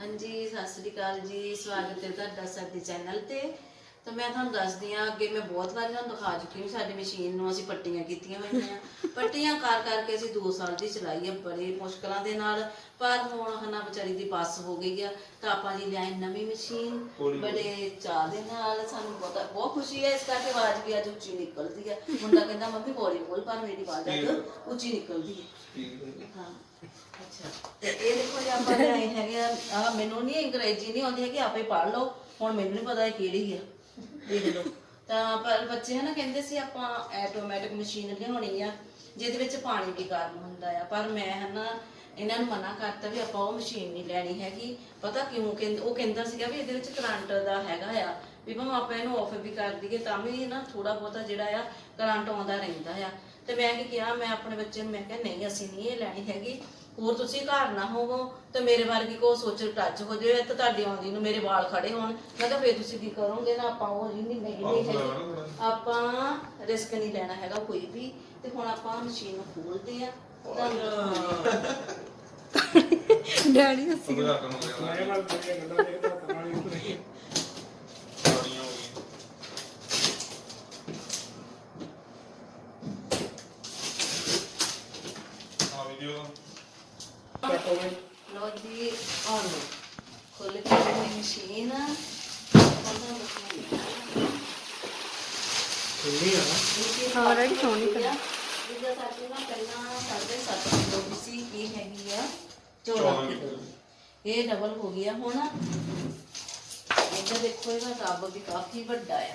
ਹਾਂਜੀ ਸਤਿ ਸ੍ਰੀ ਅਕਾਲ ਜੀ। ਸਵਾਗਤ ਹੈ ਤੁਹਾਡਾ ਸਾਡੇ ਚੈਨਲ ਤੇ। ਤਾਂ ਮੈਂ ਤੁਹਾਨੂੰ ਦੱਸਦੀ ਆ ਅੱਗੇ ਮੈਂ ਬਹੁਤ ਵਾਰ ਤੁਹਾਨੂੰ ਦਿਖਾ ਚੁੱਕੀ ਹਾਂ ਸਾਡੀ ਮਸ਼ੀਨ ਨੂੰ ਅਸੀਂ ਪੱਟੀਆਂ ਕੀਤੀਆਂ ਹੋਈਆਂ ਪੱਟੀਆਂ ਕਰ ਕਰਕੇ ਅਸੀਂ 2 ਸਾਲ ਦੀ ਚਲਾਈ ਹੈ ਬੜੇ ਮੁਸ਼ਕਲਾਂ ਦੇ ਨਾਲ। ਪਰ ਹੁਣ ਹਨਾ ਵਿਚਾਰੀ ਦੀ ਬੱਸ ਹੋ ਗਈ ਆ ਤਾਂ ਆਪਾਂ ਜੀ ਲਿਆਏ ਨਵੀਂ ਮਸ਼ੀਨ ਬੜੇ ਚਾਅ ਦੇ ਨਾਲ ਸਾਨੂੰ ਬਹੁਤ ਬਹੁਤ ਖੁਸ਼ੀ ਹੈ ਇਸ ਕਰਕੇ ਆਵਾਜ਼ ਵੀ ਅੱਜ ਉੱਚੀ ਨਿਕਲਦੀ ਹੈ ਮੁੰਡਾ ਕਹਿੰਦਾ ਮੰਮੀ ਹੌਲੀ ਬੋਲ ਪਰ ਮੇਰੀ ਆਵਾਜ਼ ਅੱਜ ਉੱਚੀ ਨਿਕਲਦੀ ਹੈ ਹਾਂ ਅੱਛਾ। ਤੇ ਇਹ ਦੇਖੋ ਜੀ ਆਪਾਂ ਲਿਆਏ ਹੈਗੇ ਆ ਮੈਨੂੰ ਨਹੀਂ ਅੰਗਰੇਜ਼ੀ ਨਹੀਂ ਆਉਂਦੀ ਹੈ ਕਿ ਆਪੇ ਪੜ੍ਹ ਲਓ। ਹੁਣ ਮੈਨੂੰ ਨਹੀਂ ਪਤਾ ਇਹ ਕਿਹੜੀ ਆ। ਦੇਖ ਲਓ। ਤਾਂ ਪਰ ਬੱਚੇ ਹਨਾ ਕਹਿੰਦੇ ਸੀ ਆਪਾਂ ਆਟੋਮੈਟਿਕ ਮਸ਼ੀਨ ਲਿਆਉਣੀ ਆ, ਜਿਹਦੇ ਵਿੱਚ ਪਾਣੀ ਵੀ ਗਰਮ ਹੁੰਦਾ ਆ। ਪਰ ਮੈਂ ਹਨਾ ਇਹਨਾਂ ਨੂੰ ਮਨਾ ਕਰਤਾ ਵੀ ਆਪਾਂ ਉਹ ਮਸ਼ੀਨ ਨਹੀਂ ਲੈਣੀ ਹੈਗੀ। ਪਤਾ ਕਿਉਂ ਕਹਿੰਦੇ, ਉਹ ਕਹਿੰਦਾ ਸੀਗਾ ਵੀ ਇਹਦੇ ਵਿੱਚ ਕਰੰਟ ਦਾ ਹੈਗਾ ਆ। ਵੀ ਭਾਵੇਂ ਆਪਾਂ ਇਹਨੂੰ ਆਫ ਵੀ ਕਰ ਦਈਏ, ਤਾਂ ਵੀ ਨਾ ਥੋੜਾ ਬਹੁਤਾ ਜਿਹੜਾ ਆ ਕਰੰਟ ਆਉਂਦਾ ਰਹਿੰਦਾ ਆ। ਤੇ ਮੈਂ ਕੀ ਕਿਹਾ, ਮੈਂ ਆਪਣੇ ਬੱਚੇ ਨੂੰ, ਮੈਂ ਕਿਹਾ ਨਹੀਂ, ਅਸੀਂ ਨਹੀਂ ਇਹ ਲੈਣੀ ਹੈਗੀ। ਹੋਰ ਤੁਸੀਂ ਘਰ ਨਾ ਹੋਵੋ ਤੇ ਮੇਰੇ ਵਰਗੀ ਕੋ ਸੋਚ ਟੱਚ ਹੋ ਜਾਵੇ ਤੇ ਤੁਹਾਡੀ ਆਉਂਦੀ ਨੂੰ ਮੇਰੇ ਵਾਲ ਖੜੇ ਹੋਣ। ਮੈਂ ਕਿਹਾ ਫੇਰ ਤੁਸੀਂ ਕੀ ਕਰੋਗੇ ਨਾ ਆਪਾਂ ਉਹ ਜੀ ਨਹੀਂ ਨਹੀਂ ਹੈਗੀ। ਆਪਾਂ ਰਿਸਕ ਨਹੀਂ ਲੈਣਾ ਹੈਗਾ ਕੋਈ ਵੀ। ਤੇ ਹੁਣ ਆਪਾਂ ਮਸ਼ੀਨ ਨੂੰ ਖੋਲਦੇ ਆ। ਡੈਡੀ ਹੱਸੀ ਲੋ ਜੀ ਆਨ ਲੋ ਖੋਲ ਕੇ ਆਪਣੀ ਮਸ਼ੀਨ ਹਾਂ ਰੈਡੀ ਸੋਹਣੀ ਤਾਂ ਇਹਦਾ ਸਾਡੀ ਨਾ ਪਹਿਲਾਂ ਸਾਢੇ ਸੱਤ ਕਿਲੋ ਦੀ ਸੀ ਇਹ ਹੈਗੀ ਆ 14 ਕਿਲੋ ਇਹ ਡਬਲ ਹੋ ਗਿਆ ਹੁਣ ਇੱਧਰ ਦੇਖੋ ਇਹਦਾ ਟੱਬ ਵੀ ਕਾਫੀ ਵੱਡਾ ਆ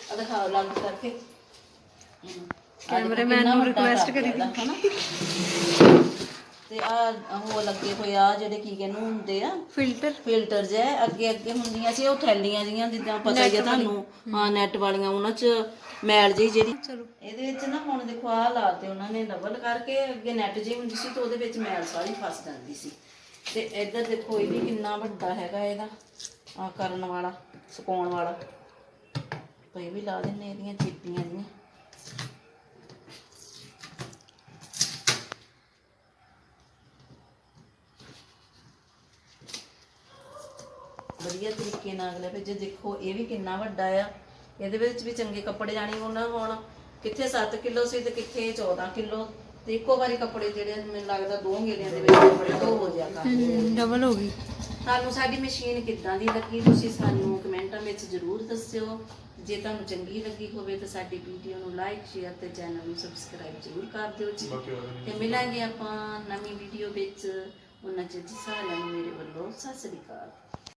ਆ ਦਿਖਾਓ ਲੱਗ ਕਰਕੇ। ਹਮ। ਆਹ ਦੇਖੋ ਕੈਮਰਾਮੈਨ ਕਿੰਨਾ ਨੂੰ ਵੱਡਾ request ਟੱਬ ਕਰੀ ਇਹਦਾ, ਹਨਾ? ਤੇ ਆ ਉਹ ਲੱਗੇ ਹੋਏ ਆ ਜਿਹੜੇ ਕੀ ਕਹਿੰਦੇ ਹੁੰਦੇ ਆ? ਫਿਲਟਰ ਫਿਲਟਰ ਜੇ ਅੱਗੇ ਅੱਗੇ ਹੁੰਦੀਆਂ ਸੀ ਉਹ ਥੈਲੀਆਂ ਜੀਆਂ ਜਿੱਦਾਂ ਪਤਾ ਹੀ ਆ ਤੁਹਾਨੂੰ। ਹਾਂ। ਨੈਟ ਵਾਲੀਆਂ ਉਹਨਾਂ 'ਚ ਮੈਲ ਜਿਹੀ ਜਿਹੜੀ। ਚਲੋ। ਇਹਦੇ ਵਿੱਚ ਨਾ ਹੁਣ ਦੇਖੋ ਆਹ ਲਾਤੇ ਉਹਨਾਂ ਨੇ ਡਬਲ ਕਰਕੇ ਅੱਗੇ ਨੈਟ ਜਿਹੀ ਹੁੰਦੀ ਸੀ ਤੇ ਉਹਦੇ ਵਿੱਚ ਮੈਲ ਸਾਰੀ ਫਸ ਜਾਂਦੀ ਸੀ। ਤੇ ਇੱਧਰ ਦੇਖੋ ਇਹ ਵੀ ਕਿੰਨਾ ਵੱਡਾ ਹੈਗਾ ਇਹਦਾ ਆ ਕਰਨ ਵਾਲਾ ਸੁਕਾਉਣ ਵਾਲਾ। ਪਈ ਵੀ ਲਾ ਦਿੰਨੇ ਇਹਦੀਆਂ ਚਿੱਪੀਆਂ ਜੀਆਂ ਵਧੀਆ ਤਰੀਕੇ ਨਾਲ ਅਗਲੇ ਭੇਜੇ ਦੇਖੋ, ਇਹ ਵੀ ਕਿੰਨਾ ਵੱਡਾ ਆ। ਇਹਦੇ ਵਿੱਚ ਵੀ ਚੰਗੇ ਕੱਪੜੇ ਜਾਣੀ ਉਹਨਾਂ ਹੋਣ ਕਿੱਥੇ 7 ਕਿਲੋ ਸੀ ਤੇ ਕਿੱਥੇ 14 ਕਿਲੋ। ਤੇ ਇੱਕੋ ਵਾਰੀ ਕੱਪੜੇ ਜਿਹੜੇ ਮੈਨੂੰ ਲੱਗਦਾ ਦੋ ਗੇੜਿਆਂ ਦੇ ਵਿੱਚ ਕੱਪੜੇ ਧੋ ਹੋ ਜਾ ਡਬਲ ਹੋ ਗਈ। ਤੁਹਾਨੂੰ ਸਾਡੀ ਮਸ਼ੀਨ ਕਿੱਦਾਂ ਦੀ ਲੱਗੀ ਤੁਸੀਂ ਸਾਨੂੰ ਕਮੈਂਟਾਂ ਵਿੱਚ ਜ਼ਰੂਰ ਦੱਸਿਓ। ਜੇ ਤੁਹਾਨੂੰ ਚੰਗੀ ਲੱਗੀ ਹੋਵੇ ਤਾਂ ਸਾਡੀ ਵੀਡੀਓ ਨੂੰ ਲਾਈਕ ਸ਼ੇਅਰ ਤੇ ਚੈਨਲ ਨੂੰ ਸਬਸਕ੍ਰਾਈਬ ਜ਼ਰੂਰ ਕਰ ਦਿਓ ਜੀ। ਤੇ ਮਿਲਾਂਗੇ ਆਪਾਂ ਨਵੀਂ ਵੀਡੀਓ ਵਿੱਚ। ਉਹਨਾਂ ਚ ਸਾਰਿਆਂ ਨੂੰ ਮੇਰੇ ਵੱਲੋਂ ਸਤਿ ਸ੍ਰੀ ਅਕਾਲ।